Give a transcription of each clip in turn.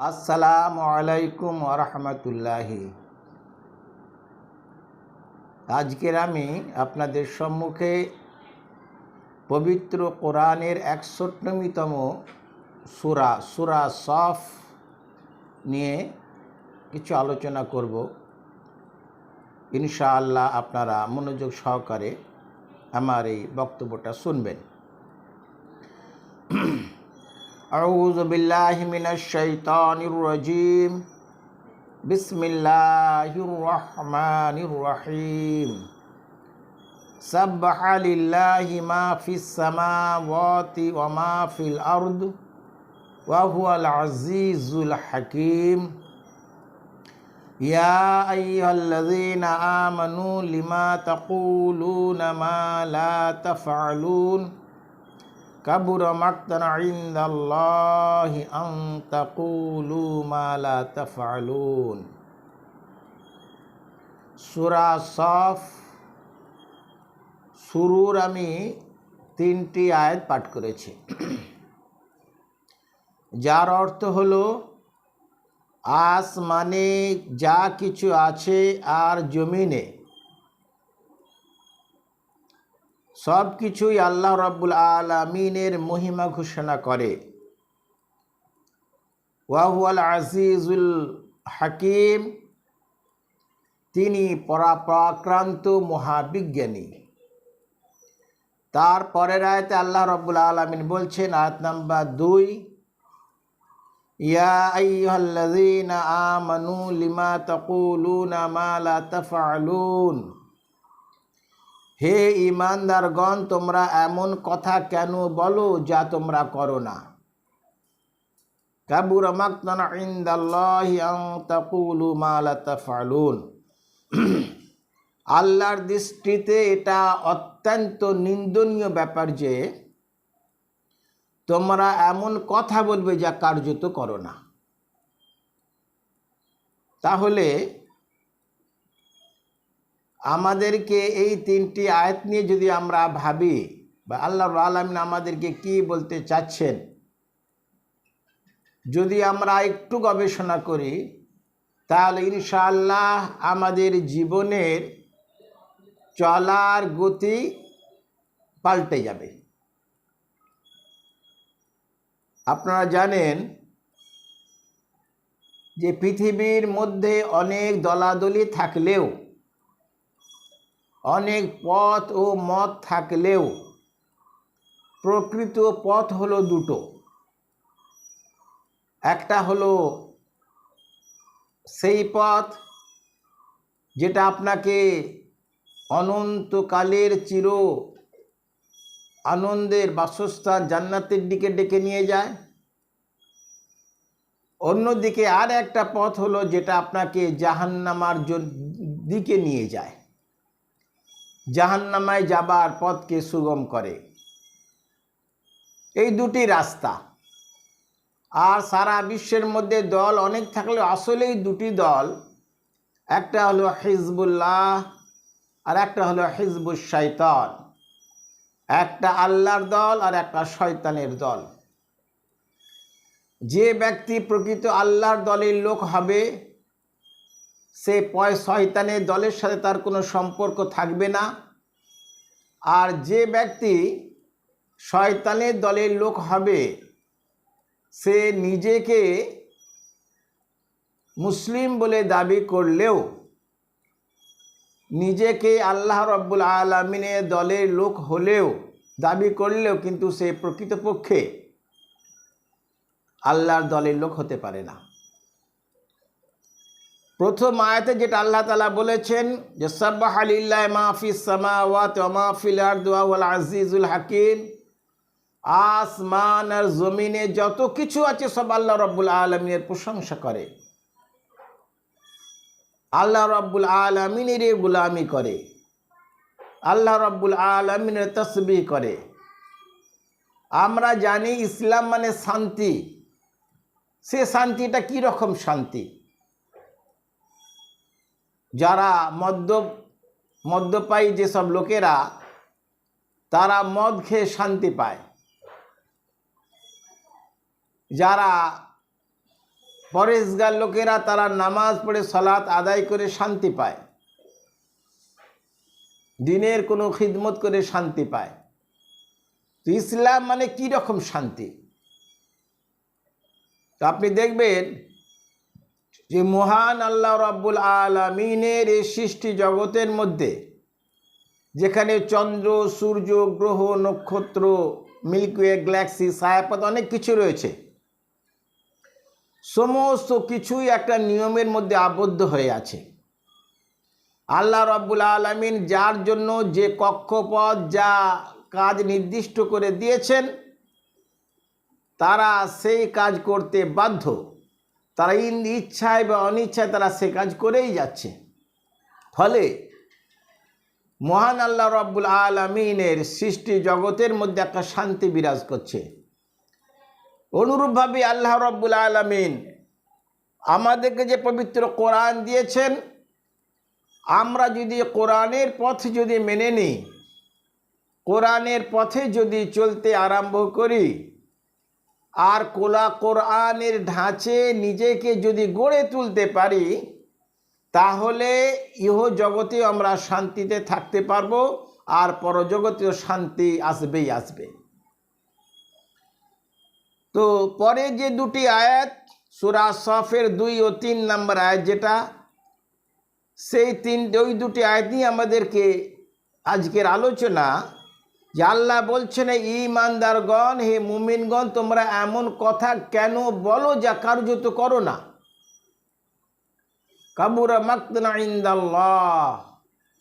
আসসালামু আলাইকুম রহমতুল্লাহি আজকের আমি আপনাদের সম্মুখে পবিত্র কোরআনের একষট্টমিতম সুরা সুরা সফ নিয়ে কিছু আলোচনা করব। ইনশাআল্লাহ আপনারা মনোযোগ সহকারে আমার এই বক্তব্যটা শুনবেন। أعوذ بالله من الشيطان الرجيم. بسم الله الرحمن الرحيم. سبح لله ما في السماوات وما في الأرض وهو العزيز الحكيم. يا أيها الذين آمنوا لما تقولون ما لا تفعلون কাবুর সফ, শুরুর আমি তিনটি আয়াত পাঠ করেছি। যার অর্থ হলো, আসমানে যা কিছু আছে আর জমিনে সব কিছুই আল্লাহ রাব্বুল আলমিনের মহিমা ঘোষণা করে। ওয়াহুয়াল আজিজুল হাকিম, তিনি পরাপ্রাক্রান্ত মহাবিজ্ঞানী। তার পরের আয়তে আল্লাহ রব্বুল আলমিন বলছেন, আয়াত নাম্বার দুই, ইয়া আইয়ুহাল্লাযীনা আমানু লিমা তাকুলুনা হে ইমানদারগণ, তোমরা এমন কথা কেন বলো যা তোমরা করো না? কাবুর মাকতান আল্লাহর দৃষ্টিতে এটা অত্যন্ত নিন্দনীয় ব্যাপার যে, তোমরা এমন কথা বলবে যা কার্যত করো না। তাহলে আমাদেরকে এই তিনটি আয়াত নিয়ে যদি আমরা ভাবি, বা আল্লাহ আলমিন আমাদেরকে কি বলতে চাচ্ছেন? যদি আমরা একটু গবেষণা করি, তাহলে ইনশাআল্লাহ আমাদের জীবনের চলার গতি পাল্টে যাবে। আপনারা জানেন যে পৃথিবীর মধ্যে অনেক দলাদলি থাকলেও অনেক পথ ও মত থাকলেও প্রকৃত পথ হলো দুটো। একটা হলো সেই পথ যেটা আপনাকে অনন্তকালের চির আনন্দের বাসস্থান জান্নাতের দিকে ডেকে নিয়ে যায়। অন্যদিকে আর একটা পথ হলো যেটা আপনাকে জাহান্নামার দিকে নিয়ে যায়। জাহান্নামায় যাবার পথকে সুগম করে। এই দুটি রাস্তা। আর সারা বিশ্বের মধ্যে দল অনেক থাকলে আসলেই দুটি দল। একটা হলো হিজবুল্লাহ আর একটা হলো হিজবুল শৈতান একটা আল্লাহর দল আর একটা শয়তানের দল। যে ব্যক্তি প্রকৃত আল্লাহর দলের লোক হবে সে পয় শয়তানের দলের সাথে তার কোনো সম্পর্ক থাকবে না। আর যে ব্যক্তি শয়তানের দলের লোক হবে, সে নিজেকে মুসলিম বলে দাবি করলেও নিজেকে আল্লাহ রব্বুল আলমিনের দলের লোক হলেও দাবি করলেও কিন্তু সে প্রকৃতপক্ষে আল্লাহর দলের লোক হতে পারে না। প্রথম আয়াতে যেটা আল্লাহ তালা বলেছেন যে সাব্বাহ আজিজুল হাকিম। আসমান আর জমিনে যত কিছু আছে সব আল্লাহ রব্বুল আলমিনের প্রশংসা করে। আল্লাহ রব্বুল আলমিনের গুলামি করে। আল্লাহ রব্বুল আলমিনের তসবি করে। আমরা জানি ইসলাম মানে শান্তি। সে শান্তিটা কী রকম শান্তি? যারা মদ্য, মদ্যপায়ী যেসব লোকেরা, তারা মদ খেয়ে শান্তি পায়। যারা পরেশগার লোকেরা, তারা নামাজ পড়ে সলাৎ আদায় করে শান্তি পায়। দিনের কোনো খিদমত করে শান্তি পায়। তো ইসলাম মানে কি রকম শান্তি? তো আপনি দেখবেন যে মহান আল্লাহ রাব্বুল আলমিনের এই সৃষ্টি জগতের মধ্যে, যেখানে চন্দ্র, সূর্য, গ্রহ, নক্ষত্র মিল্কওয়ে গ্যালাক্সি, ছায়াপথ অনেক কিছু রয়েছে। সমস্ত কিছুই একটা নিয়মের মধ্যে আবদ্ধ হয়ে আছে। আল্লাহ রব্বুল আলমিন যার জন্য যে কক্ষপথ, যা কাজ নির্দিষ্ট করে দিয়েছেন, তারা সেই কাজ করতে বাধ্য। তারা ইচ্ছায় বা অনিচ্ছায় তারা সে কাজ করেই যাচ্ছে। ফলে মহান আল্লাহ রব্বুল আলমিনের সৃষ্টি জগতের মধ্যে একটা শান্তি বিরাজ করছে। অনুরূপভাবে আল্লাহ রব্বুল আলমিন আমাদেরকে যে পবিত্র কোরআন দিয়েছেন, আমরা যদি কোরআনের পথ যদি মেনে নিই, কোরআনের পথে যদি চলতে আরম্ভ করি আর কোলা কোরআনের ঢাঁচে নিজেকে যদি গড়ে তুলতে পারি, তাহলে ইহ জগতে আমরা শান্তিতে থাকতে পারব আর পরজগতেও শান্তি আসবেই আসবে। তো পরে যে দুটি আয়াত, সুরা সফের দুই ও তিন নম্বর আয়াত যেটা, সেই তিন, ওই দুটি আয়াতই আমাদেরকে আজকের আলোচনা যে আল্লাহ বলছেন ইমানদারগণ হে মুমিনগণ, তোমরা এমন কথা কেন বলো যা কার্যত করো না? কাবুরা ইন্দাল্লাহ।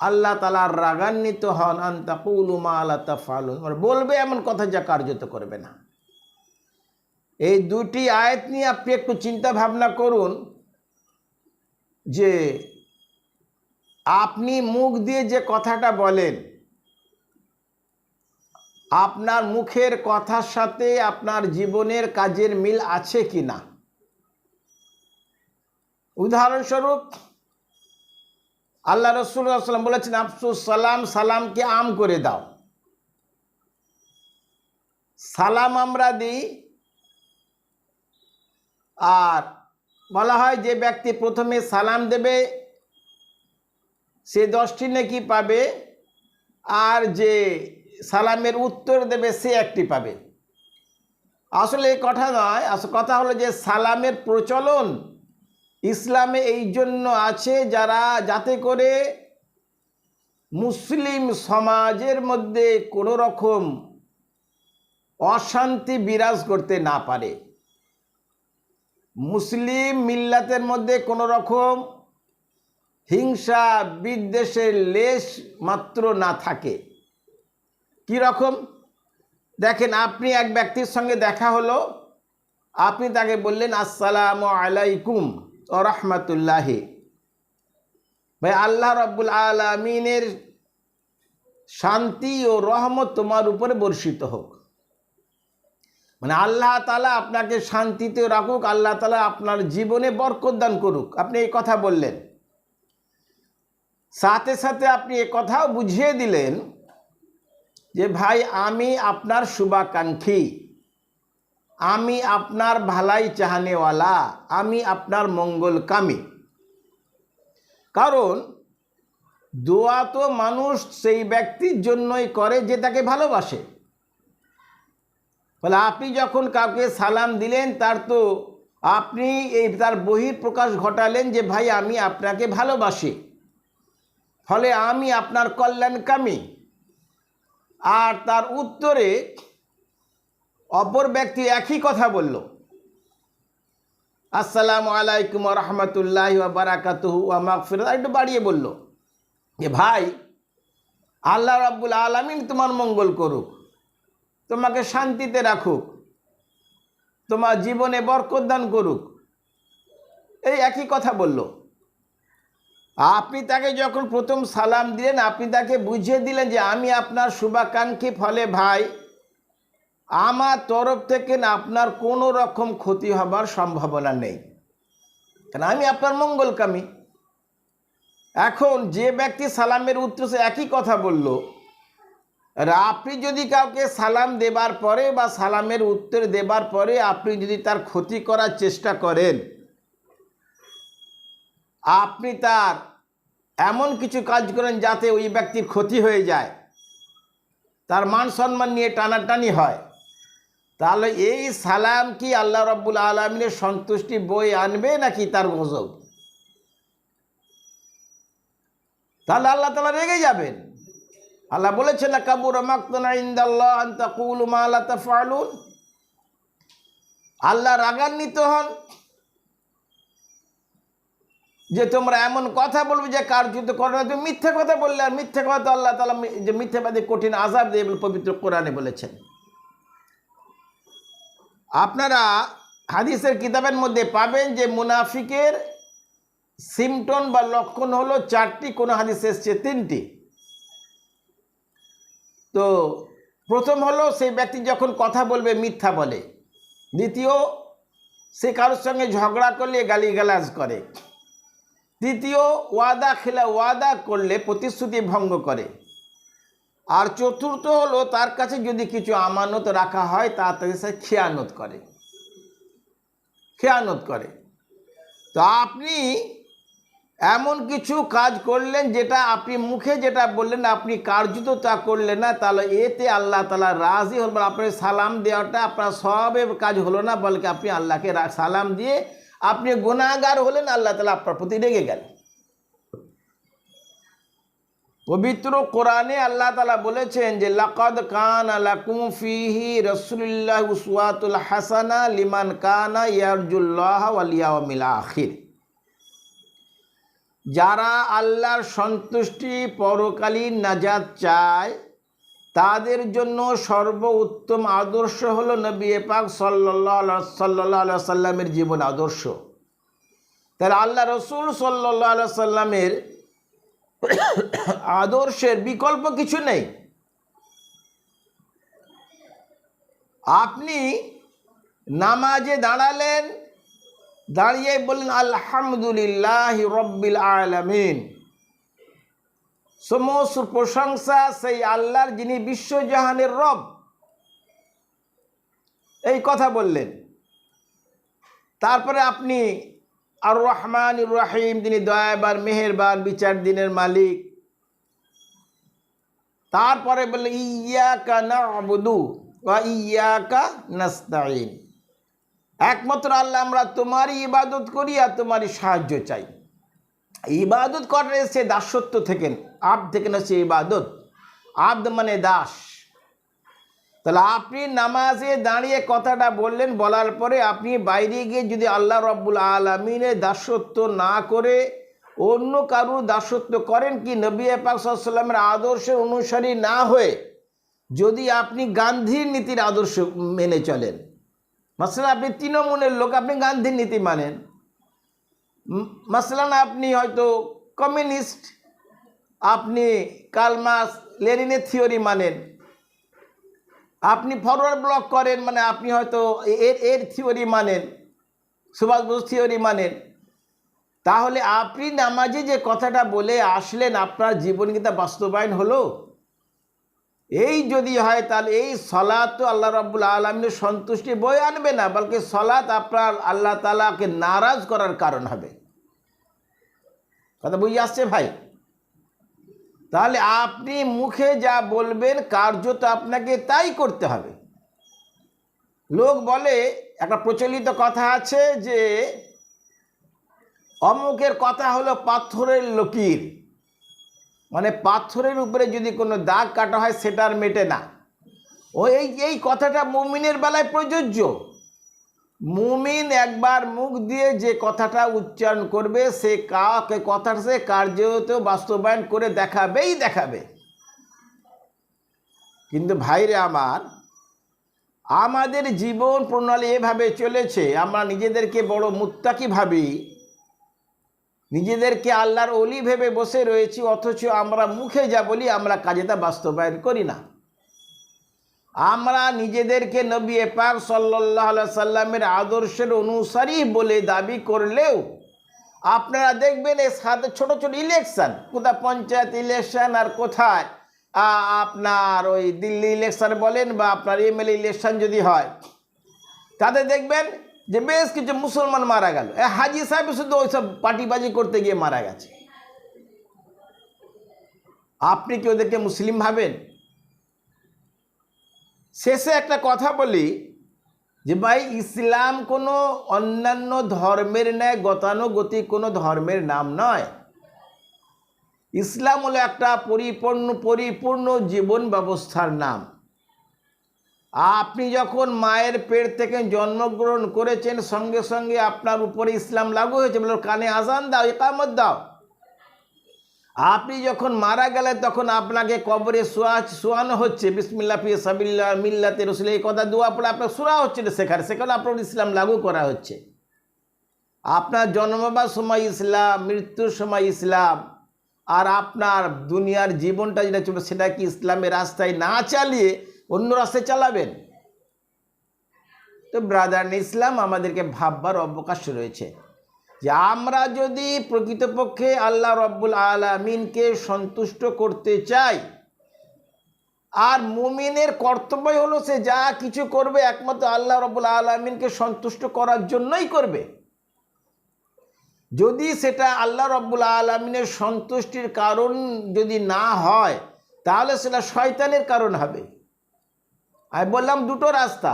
আল্লাহ তালার রাগান্বিত হন আন্তাকুলুমা আল্লাহ তাফালুন বলবে এমন কথা যা কার্যত করবে না। এই দুটি আয়াত নিয়ে আপনি একটু চিন্তা ভাবনা করুন যে, আপনি মুখ দিয়ে যে কথাটা বলেন আপনার মুখের কথার সাথে আপনার জীবনের কাজের মিল আছে কি না? উদাহরণস্বরূপ, আল্লাহ রসুল্লাহাম বলেছেন, আফসুস সালাম, সালামকে আম করে দাও। সালাম আমরা দিই, আর বলা হয় যে ব্যক্তি প্রথমে সালাম দেবে, সে দশটি নাকি পাবে, আর যে সালামের উত্তর দেবে, সে একটি পাবে। আসলে কথা নয় আসলে কথা হলো যে সালামের প্রচলন ইসলামে এই জন্য আছে যারা, যাতে করে মুসলিম সমাজের মধ্যে কোনো রকম অশান্তি বিরাজ করতে না পারে। মুসলিম মিল্লাতের মধ্যে কোনো রকম হিংসা বিদ্বেষের লেশ মাত্র না থাকে। কি রকম দেখেন, আপনি এক ব্যক্তির সঙ্গে দেখা হলো, আপনি তাকে বললেন, আসসালাম আলাইকুম ও রহমতুল্লাহি। ভাই, আল্লাহ রব্বুল আলমিনের শান্তি ও রহমত তোমার উপরে বর্ষিত হোক। মানে আল্লাহ তালা আপনাকে শান্তিতে রাখুক, আল্লাহ তালা আপনার জীবনে বরকত দান করুক। আপনি এই কথা বললেন। সাথে সাথে আপনি এ কথাও বুঝিয়ে দিলেন যে ভাই, আমি আপনার শুভাকাঙ্ক্ষী। আমি আপনার ভালাই চাহানেওয়ালা। আমি আপনার মঙ্গলকামী। কারণ, দোয়া তো মানুষ সেই ব্যক্তির জন্যই করে যে তাকে ভালোবাসে। ফলে আপনি যখন কাউকে সালাম দিলেন, তার তো আপনি এই তার বহির প্রকাশ ঘটালেন যে, ভাই, আমি আপনাকে ভালোবাসি। ফলে আমি আপনার কল্যাণকামী। আর তার উত্তরে অপর ব্যক্তি একই কথা বলল। আসসালামু আলাইকুম রহমতুল্লাহ বারাকাতুহু মাগফিরাত। একটু বাড়িয়ে বলল যে, ভাই, আল্লাহ রাব্বুল আলমিন তোমার মঙ্গল করুক, তোমাকে শান্তিতে রাখুক, তোমার জীবনে বরকত দান করুক। এই একই কথা বলল। আপনি তাকে যখন প্রথম সালাম দিলেন, আপনি তাকে বুঝিয়ে দিলেন যে আমি আপনার শুভাকাঙ্ক্ষী ফলে ভাই। আমার তরফ থেকে আপনার কোনো রকম ক্ষতি হবার সম্ভাবনা নেই। কেন? আমি আপনার মঙ্গলকামী। এখন যে ব্যক্তি সালামের উত্তর সে একই কথা বলল, আর আপনি যদি কাউকে সালাম দেবার পরে বা সালামের উত্তর দেবার পরে আপনি যদি তার ক্ষতি করার চেষ্টা করেন আপনি তার এমন কিছু কাজ করেন যাতে ওই ব্যক্তির ক্ষতি হয়ে যায়। তার মান সম্মান নিয়ে টানাটানি হয়। তাহলে এই সালাম কি আল্লাহ রব্বুল আলমিনের সন্তুষ্টি বই আনবে নাকি তার গজব? তাহলে আল্লাহ তালা রেগে যাবেন। আল্লাহ বলেছেন কাবুর আল্লাহ রাগান্বিত হন। যে তোমরা এমন কথা বলবে যে কার্যত করো না, তুমি মিথ্যে কথা বললে, আর মিথ্যে কথা তো আল্লাহ তালা যে মিথ্যেবাদী কঠিন আজাব দিয়ে পবিত্র কোরআনে বলেছেন। আপনারা হাদিসের কিতাবের মধ্যে পাবেন যে মুনাফিকের সিমটন বা লক্ষণ হলো চারটি, কোনো হাদিস এসছে তিনটি। তো প্রথম হলো সেই ব্যক্তি যখন কথা বলবে, মিথ্যা বলে। দ্বিতীয়, সে কারোর সঙ্গে ঝগড়া করলে গালিগালাজ করে। তৃতীয় ওয়াদা খেলা ওয়াদা করলে প্রতিশ্রুতি ভঙ্গ করে। আর চতুর্থ হলো, তার কাছে যদি কিছু আমানত রাখা হয়, তা তাদের সে খেয়ানত করে। খেয়ানত করে। তো আপনি এমন কিছু কাজ করলেন, যেটা আপনি মুখে যেটা বললেন, আপনি কার্যত তা করলেন না, তাহলে এতে আল্লাহ তালা রাজি হল, আপনার সালাম দেওয়াটা, আপনার সবের কাজ হলো না বলকে আপনি আল্লাহকে সালাম দিয়ে আপনি গুণাগার হলেন, আল্লাহ তালা আপনার প্রতি রেগে গেলেন পবিত্র কোরআনে আল্লাহ তালা বলেছেন যে, লাকদ কান আলাকুম ফিহি রসুল্লাহ উসওয়াতুল হাসানা লিমান কানা ইয়ারজুল্লাহ ওয়ালিয়াউমিল আখির। যারা আল্লাহর সন্তুষ্টি পরকালীন নাজাত চায় তাদের জন্য সর্ব উত্তম আদর্শ হলো নবী পাক সাল্লাহ সাল্লাহ সাল্লামের জীবন আদর্শ। তাহলে আল্লাহ রসুল সাল্লাহ সাল্লামের আদর্শের বিকল্প কিছু নেই। আপনি নামাজে দাঁড়ালেন, দাঁড়িয়ে বললেন, আলহামদুলিল্লাহ রব্বিল আলমিন। সমস্ত প্রশংসা সেই আল্লাহর যিনি বিশ্বজাহানের রব। এই কথা বললেন। তারপরে আপনি আর রহমান রাহিম, যিনি দয়াবার, মেহেরবান, বিচার দিনের মালিক। তারপরে বললেন ইয়াকা না আবদু বা ইয়াকা নাস্তাইন একমাত্র আল্লাহ আমরা তোমারই ইবাদত করি আর তোমারই সাহায্য চাই। ইবাদত করার এসে দাসত্ব থেকে, আব থেকে না সে ইবাদত। আব্দ মানে দাস। তাহলে আপনি নামাজে দাঁড়িয়ে কথাটা বললেন, বলার পরে আপনি বাইরে গিয়ে যদি আল্লাহ রব্বুল আলমিনের দাসত্ব না করে অন্য কারুর দাসত্ব করেন কি নবী পাকসাল্লামের আদর্শের অনুসারী না হয়ে যদি আপনি গান্ধীর নীতির আদর্শ মেনে চলেন? মাসালা আপনি তৃণমূলের লোক, আপনি গান্ধীর নীতি মানেন। মাসালান আপনি হয়তো কমিউনিস্ট, আপনি কালমাস লেনিনের থিওরি মানেন। আপনি ফরওয়ার্ড ব্লক করেন মানে আপনি হয়তো এর এর থিওরি মানেন, সুভাষ বোস থিওরি মানেন। তাহলে আপনি নামাজে যে কথাটা বলে আসলেন, আপনার জীবন কি তা বাস্তবায়ন হলো? এই যদি হয় তাহলে এই সলাৎ তো আল্লাহ রব্বুল আলমিনের সন্তুষ্টি বই আনবে না বলকে সলাৎ আপনার আল্লাহ তালাকে নারাজ করার কারণ হবে। কথা বুঝে আসছে ভাই? তাহলে আপনি মুখে যা বলবেন কার্য তো আপনাকে তাই করতে হবে। লোক বলে, একটা প্রচলিত কথা আছে যে, অমুকের কথা হলো পাথরের লকির। মানে পাথরের উপরে যদি কোনো দাগ কাটা হয় সেটার মেটে না। ও এই এই কথাটা মুমিনের বেলায় প্রযোজ্য। মুমিন একবার মুখ দিয়ে যে কথাটা উচ্চারণ করবে, সে কাকে কথার সে কার্যত বাস্তবায়ন করে দেখাবেই দেখাবে। কিন্তু ভাইরে আমার, আমাদের জীবন প্রণালী এভাবে চলেছে, আমরা নিজেদেরকে বড় মুত্তাকি ভাবি নিজেদেরকে আল্লাহর অলি ভেবে বসে রয়েছি, অথচ আমরা মুখে যা বলি আমরা কাজে তা বাস্তবায়ন করি না। আমরা নিজেদেরকে নবী পাক সাল্লাহ সাল্লামের আদর্শের অনুসারী বলে দাবি করলেও আপনারা দেখবেন এই সাথে ছোট ছোট ইলেকশন কোথায় পঞ্চায়েত ইলেকশন আর কোথায় আপনার ওই দিল্লি ইলেকশন বলেন বা আপনার এমএলএ ইলেকশন যদি হয়, তাতে দেখবেন যে বেশ কিছু মুসলমান মারা গেল। এ হাজি সাহেব শুধু ওইসব পার্টিবাজি করতে গিয়ে মারা গেছে। আপনি কি ওদেরকে মুসলিম ভাবেন? শেষে একটা কথা বলি যে ভাই, ইসলাম কোনো অন্যান্য ধর্মের ন্যায় গতানুগতিক কোনো ধর্মের নাম নয়। ইসলাম হলো একটা পরিপূর্ণ পরিপূর্ণ জীবন ব্যবস্থার নাম। আপনি যখন মায়ের পেট থেকে জন্মগ্রহণ করেছেন, সঙ্গে সঙ্গে আপনার উপরে ইসলাম লাগু হয়েছে বলে কানে আজান দাও একামত দাও। আপনি যখন মারা গেলে তখন আপনাকে কবরে শোয়া, শোয়ানো হচ্ছে। বিসমিল্লা ফি সাবিল্লা মিল্লাতে রসুল এই কথা দোয়া পড়ে আপনার শোয়া হচ্ছে না সেখানে সেখানে আপনার ইসলাম লাগু করা হচ্ছে। আপনার জন্মবার সময় ইসলাম, মৃত্যুর সময় ইসলাম, আর আপনার দুনিয়ার জীবনটা যেটা চলবে, সেটা কি ইসলামের রাস্তায় না চালিয়ে অন্য রাস্তায় চালাবেন? তো ব্রাদার ইসলাম, আমাদেরকে ভাববার অবকাশ রয়েছে যে আমরা যদি প্রকৃতপক্ষে আল্লাহ রব্বুল আলমিনকে সন্তুষ্ট করতে চাই, আর মুমিনের কর্তব্য হলো সে যা কিছু করবে একমাত্র আল্লাহ রব্বুল আলমিনকে সন্তুষ্ট করার জন্যই করবে। যদি সেটা আল্লাহ রব্বুল আলমিনের সন্তুষ্টির কারণ যদি না হয়, তাহলে সেটা শয়তানের কারণ হবে। আমি বললাম দুটো রাস্তা।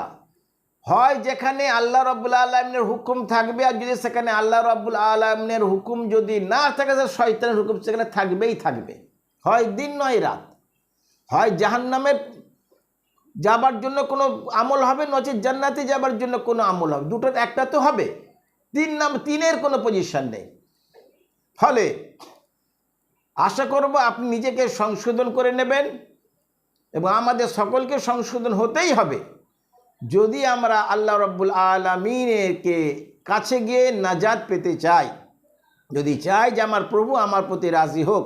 হয় যেখানে আল্লাহ রব্বুল আলমিনের হুকুম থাকবে আর যদি সেখানে আল্লাহ রব্বুল আলমিনের হুকুম যদি না থাকে সে শয়তানের হুকুম সেখানে থাকবেই থাকবে। হয় দিন নয় রাত। হয় জাহান্নামে যাবার জন্য কোনো আমল হবে, নচেত জান্নাতে যাবার জন্য কোনো আমল হবে। দুটোর একটা তো হবে। তিন নাম, তিনের কোনো পজিশন নেই। ফলে আশা করব আপনি নিজেকে সংশোধন করে নেবেন। এবং আমাদের সকলকে সংশোধন হতেই হবে। যদি আমরা আল্লাহ রব্বুল আলমিনকে কাছে গিয়ে নাজাদ পেতে চাই, যদি চাই যে আমার প্রভু আমার প্রতি রাজি হোক,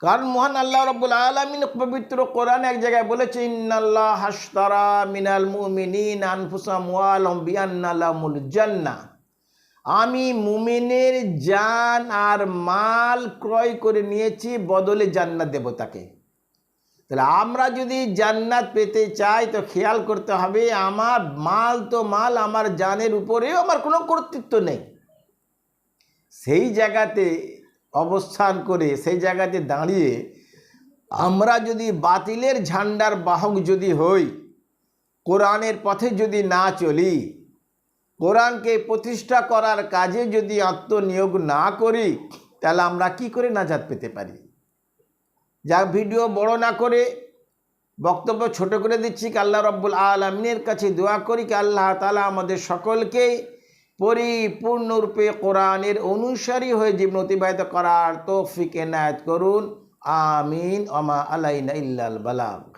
কারণ মহান আল্লাহ রব্বুল আলমিন পবিত্র কোরআন এক জায়গায় বলেছে, ইন্নাল্লাহ হাসতারা মিনাল মুমিনিন আনফুসাম ওয়ালম বিয়ান্নালামুল জান্না। আমি মুমিনের জান আর মাল ক্রয় করে নিয়েছি বদলে জান্নাত দেব তাকে তাহলে আমরা যদি জান্নাত পেতে চাই, তো খেয়াল করতে হবে, আমার মাল তো মাল, আমার জানের উপরেও আমার কোনো কর্তৃত্ব নেই। সেই জায়গাতে অবস্থান করে, সেই জায়গাতে দাঁড়িয়ে আমরা যদি বাতিলের ঝান্ডার বাহক যদি হই, কোরআনের পথে যদি না চলি, কোরআনকে প্রতিষ্ঠা করার কাজে যদি আত্মনিয়োগ না করি, তাহলে আমরা কি করে নাজাত পেতে পারি? যা ভিডিও বড় না করে বক্তব্য ছোট করে দিচ্ছি। কি আল্লাহ রব্বুল আলমিনের কাছে দোয়া করি, কি আল্লাহ তালা আমাদের সকলকে পরিপূর্ণরূপে কোরআনের অনুসারী হয়ে জীবন অতিবাহিত করার তৌফিক এনায়ত করুন। আমিন। অমা আলাইনা ইল্লাল বালাগ।